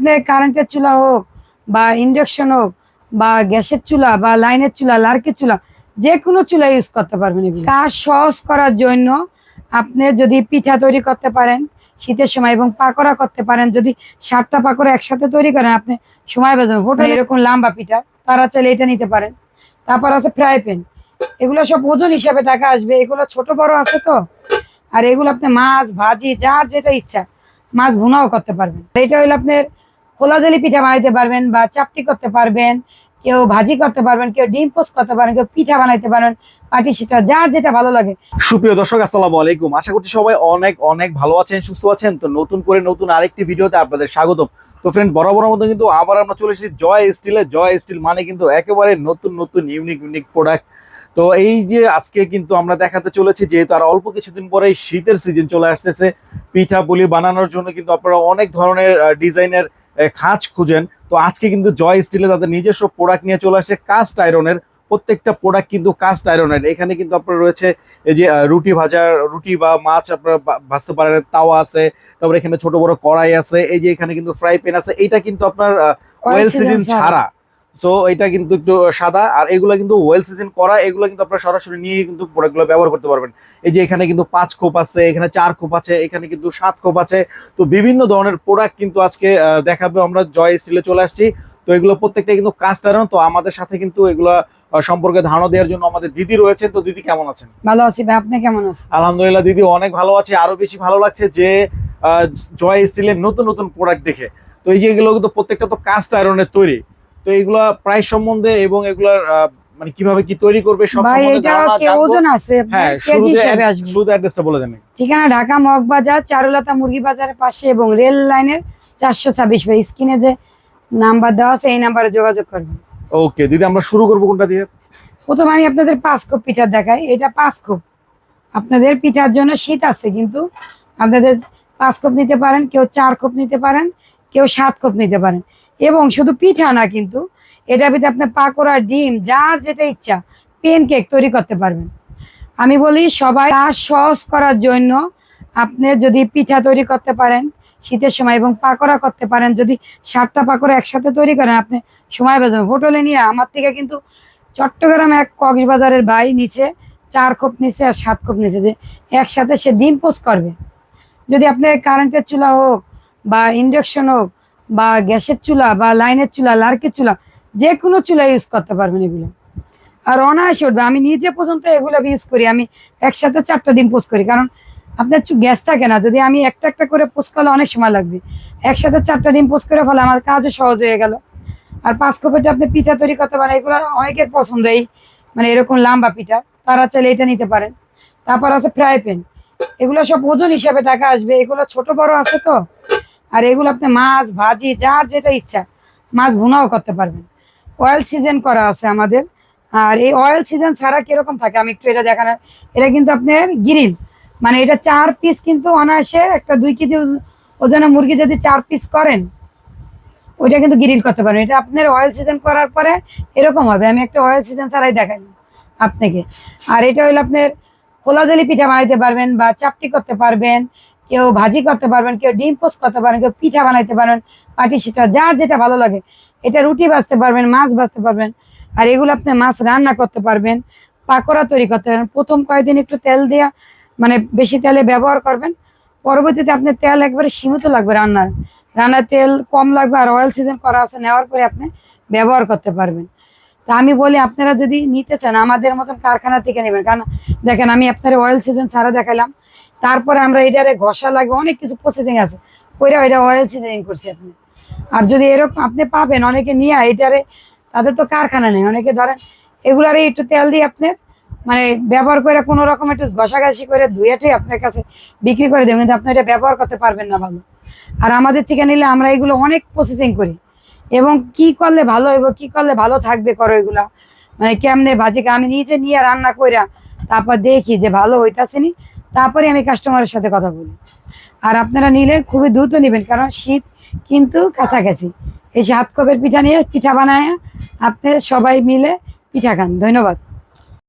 আপনি কারেন্টের চুলা হোক বা ইন্ডাকশন হোক বা গ্যাসের চুলা বা লাইনের চুলা লার্কের চুলা যে কোনো চুলা ইউজ করতে পারবেন কাজ সহজ করার জন্য আপনি যদি পিঠা তৈরি করতে পারেন শীতের সময় এবং পাকোড়া করতে পারেন যদি সাতটা পাকোড়া একসাথে তৈরি করেন আপনি সময় বাজাবেন হোটেল এরকম লম্বা পিঠা তারা চাইলে এটা নিতে পারেন। তারপর আছে ফ্রাই প্যান এগুলো সব ওজন হিসাবে টাকা আসবে। এগুলো ছোট বড় আছে তো। আর এগুলো আপনি মাছ ভাজি যার যেটা ইচ্ছা মাছ ভুনাও করতে পারবেন। এটা হলো আপনার খোলা জালি পিঠা বানাইতে পারবেন বা চাপটি করতে পারবেন, কেউ ভাজি করতে পারবেন, কেউ ডিম পোস্ট করতে পারবেন কেউ পিঠা বানাইতে পারবেন পাটি সেটা যার যেটা ভালো লাগে। সুপ্রিয় দর্শক, আসসালামু আলাইকুম। আশা করছি সবাই অনেক অনেক ভালো আছেন, সুস্থ আছেন। তো নতুন করে নতুন আরেকটি ভিডিওতে আপনাদের স্বাগতম। তো ফ্রেন্ড বরাবর মতো কিন্তু আবার আমরা চলে এসেছি জয় স্টিলে জয় স্টিল মানে কিন্তু একেবারে নতুন নতুন ইউনিক ইউনিক প্রোডাক্ট তো এই যে আজকে কিন্তু আমরা দেখাতে চলেছি, যেহেতু আর অল্প কিছুদিন পরে শীতের সিজন চলে আসতেছে, পিঠা পুলি বানানোর জন্য কিন্তু আপনারা অনেক ধরনের ডিজাইনের খাঁজ খুঁজেন। তো আজকে কিন্তু জয় স্টিলে তাদের নিজস্ব প্রোডাক্ট নিয়ে চলে আসে কাস্ট আয়রনের প্রত্যেকটা প্রোডাক্ট কিন্তু কাস্ট আয়রনের এখানে কিন্তু আপনার রয়েছে এই যে রুটি ভাজার রুটি বা মাছ আপনার ভাজতে পারেন তাওয়া আছে। তারপরে এখানে ছোট বড় কড়াই আছে। এই যে এখানে কিন্তু ফ্রাই প্যান আছে। এটা কিন্তু আপনার ওয়েল সিজন ছাড়া। সো এটা কিন্তু একটু সাদা আর এগুলো কিন্তু ওয়েল সিজন করা এগুলো কিন্তু আপনারা সরাসরি নিয়ে কিন্তু প্রোডাক্টগুলো ব্যবহার করতে পারবেন। এই যে এখানে কিন্তু পাঁচ খোপ আছে এখানে চার খোপ আছে এখানে কিন্তু সাত খোপ আছে। তো বিভিন্ন ধরনের প্রোডাক্ট কিন্তু আজকে দেখাবে আমরা জয় স্টিলে চলে আসছি। তো এগুলো প্রত্যেকটা কিন্তু কাস্ট আয়রন তো আমাদের সাথে কিন্তু এগুলো সম্পর্কে ধারণা দেওয়ার জন্য আমাদের দিদি রয়েছে। তো দিদি কেমন আছেন? ভালো আছি ভাই আপনি কেমন আছেন? আলহামদুলিল্লাহ দিদি অনেক ভালো আছে। আরও বেশি ভালো লাগছে যে আহ, জয় স্টিলের নতুন নতুন প্রোডাক্ট দেখে। তো এই যে এগুলো কিন্তু প্রত্যেকটা তো কাস্ট আয়রনের তৈরি। তো এগুলা প্রাইস সম্বন্ধে এবং এগুলার মানে কীভাবে কি তৈরি করবে সব সম্বন্ধে। ওজন আছে হ্যাঁ কেজি শুরুতে আসবে। শুরুতে অ্যাড্রেসটা বলে দেন। ঠিকানা ঢাকা মগবাজার চারুলতা মুরগি বাজারের পাশে এবং রেল লাইনের চারশো ছাব্বিশ ভাই স্ক্রিনে যে নাম্বার দেওয়া আছে এই নাম্বারে যোগাযোগ করবেন। ওকে দিদি আমরা শুরু করব কোনটা দিয়ে? প্রথমে আমি আপনাদের পাঁচ কোপ পিঠা দেখাই। এটা পাঁচ কোপ আপনাদের পিঠার জন্য শীত আছে কিন্তু আপনাদের পাঁচ কোপ নিতে পারেন কেউ চার কোপ নিতে পারেন কেউ সাত কোপ নিতে পারেন। এবং শুধু পিঠা না কিন্তু এটা ভিতরে আপনার পাকোড়া, ডিম, যার যেটা ইচ্ছা পেন কেক তৈরি করতে পারবেন। আমি বলি সবাই সহজ করার জন্য আপনি যদি পিঠা তৈরি করতে পারেন শীতের সময় এবং পাকোড়া করতে পারেন, যদি সাতটা পাকোড়া একসাথে তৈরি করেন, আপনি সময় বাজাবেন হোটেলে নিয়ে আমার থেকে কিন্তু চট্টগ্রাম এক কক্সবাজারের ভাই নিচে, চার কোপ নিচে আর সাত কোপ নিচে যে একসাথে সে ডিম পোস্ট করবে। যদি আপনি কারেন্টের চুলা হোক বা ইন্ডাকশন হোক বা গ্যাসের চুলা বা লাইনের চুলা, লার্কের চুলা যে কোনো চুলা ইউজ করতে পারবেন এগুলো। আর অনায়াসে উঠবে। আমি নিজে পর্যন্ত এগুলো ইউজ করি। আমি একসাথে চারটা ডিম পোস্ট করি। কারণ আপনার গ্যাস থাকে না। যদি আমি একটা একটা করে পোস্ট করলে অনেক সময় লাগবে। একসাথে চারটা ডিম পোস্ট করে ফলে আমার কাজও সহজ হয়ে গেল। আর পাঁচ কোপেটা আপনি পিঠা তৈরি করতে পারেন। এগুলো অনেকের পছন্দ। এই মানে এরকম লম্বা পিঠা। তারা চাইলে এটা নিতে পারেন। তারপর আছে ফ্রাই প্যান। এগুলো সব ওজন হিসাবে টাকা আসবে। এগুলো ছোট বড় আছে তো। আর এগুলো আপনি মাছ, ভাজি, যার যেটা ইচ্ছা, মাছ ভুনাও করতে পারবেন। অয়েল সিজন করা আছে আমাদের। আর এই অয়েল সিজন ছাড়া কীরকম থাকে? আমি একটু এটা দেখানো এটা কিন্তু আপনার গ্রিল মানে এটা চার পিস কিন্তু অনায়াসে একটা দুই কেজি ওজনের মুরগি যদি চার পিস করেন, ওইটা কিন্তু গ্রিল করতে পারবেন। এটা আপনার অয়েল সিজন করার পরে এরকম হবে। আমি একটা অয়েল সিজন ছাড়াই দেখাই আপনাকে। আর এটা হলো আপনার খোলা জালি পিঠা বানাইতে পারবেন বা চাপটি করতে পারবেন। কেউ ভাজি করতে পারবেন, কেউ ডিম পোস্ট করতে পারেন, কেউ পিঠা বানাইতে পারবেন পাটি সেটা যার যেটা ভালো লাগে। এটা রুটি ভাজতে পারবেন, মাছ ভাজতে পারবেন, আর এগুলো আপনি মাছ রান্না করতে পারবেন, পাকোড়া তৈরি করতে পারবেন। প্রথম কয়েকদিন একটু তেল দেওয়া মানে বেশি তেলে ব্যবহার করবেন। পরবর্তীতে আপনার তেল একবারে সীমিত লাগবে রান্নায় রান্নার তেল কম লাগবে আর অয়েল সিজন করা আছে, নেওয়ার পরে আপনি ব্যবহার করতে পারবেন। তা আমি বলি, আপনারা যদি নিতে চান, আমাদের মতন কারখানা থেকে নেবেন। কারণ দেখেন, আমি আপনার অয়েল সিজন ছাড়া দেখালাম তারপরে আমরা এটারে ঘষা লাগে, অনেক কিছু প্রসেসিং আছে। ওইটা ওইটা অয়েল সিজনিং করছি আপনি। আর যদি এরকম আপনি পাবেন, অনেকে নিয়ে এটারে, তাদের তো কারখানা নেই। অনেকে ধরেন এগুলারে একটু তেল দিয়ে আপনার মানে ব্যবহার করে কোনো রকম একটু ঘষাঘাষি করে ধুয়ে টুয়ে আপনার কাছে বিক্রি করে দেবেন, কিন্তু আপনি এটা ব্যবহার করতে পারবেন না ভালো। আর আমাদের থেকে নিলে আমরা এগুলো অনেক প্রসেসিং করি। এবং কি করলে ভালো হইব, কি করলে ভালো থাকবে, করো এগুলা। মানে কেমনে ভাজি আমি নিজে নিয়ে রান্না কইরা তারপর দেখি যে ভালো হইতাছে নি। তারপরে আমি কাস্টমারের সাথে কথা বলি। আর আপনারা নিলে খুবই দ্রুত নেবেন, কারণ শীত কিন্তু কাছাকাছি। এই সাত কপের পিঠা নিয়ে পিঠা বানায় আপনি সবাই মিলে পিঠা খান। ধন্যবাদ।